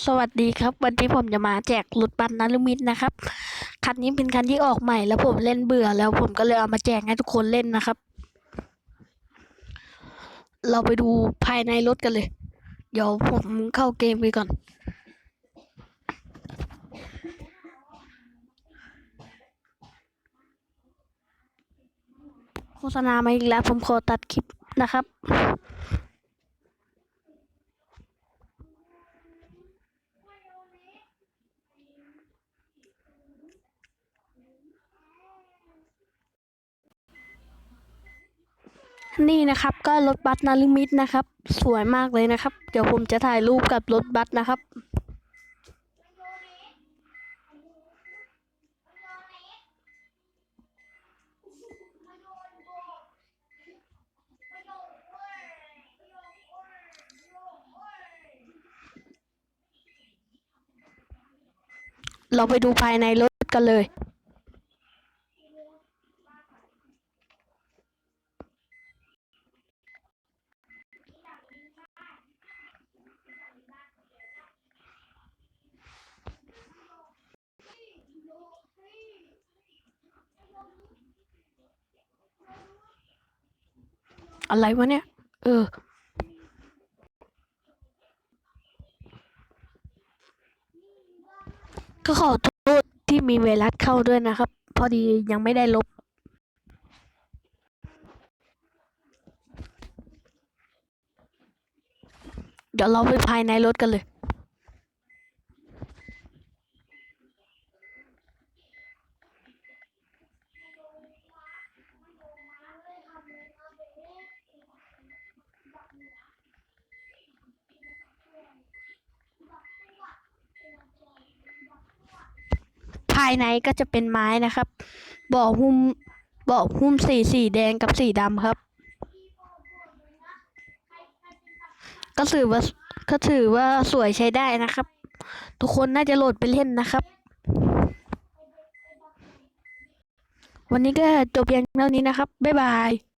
สวัสดีครับวันนี้ผมจะมาแจกรถบัสนารุมิตนะครับ คันนี้เป็นคันที่ออกใหม่แล้วผมเล่นเบื่อแล้วผมก็เลยเอามาแจกให้ทุกคนเล่นนะครับ เราไปดูภายในรถกันเลย เดี๋ยวผมเข้าเกมไปก่อน โฆษณามาอีกแล้วผมขอตัดคลิปนะครับ นี่นะครับก็รถบัสนาริมิตนะครับ สวยมากเลยนะครับ เดี๋ยวผมจะถ่ายรูปกับรถบัสนะครับ เราไปดูภายในรถกันเลย อะไรวะเนี่ย เออ ก็ขอโทษที่มีไวรัสเข้าด้วยนะครับ พอดียังไม่ได้ลบ เดี๋ยวเราไปภายในรถกันเลยายในก็จะเป็นไม้นะครับเบาะหุ้มเบาะหุ้มสีสีแดงกับสีดำครับ ก็ถือว่าก็ถือว่าสวยใช้ได้นะครับ ทุกคนน่าจะโหลดไปเล่นนะครับ วันนี้ก็จบเพียงเท่านี้นะครับ บ๊ายบาย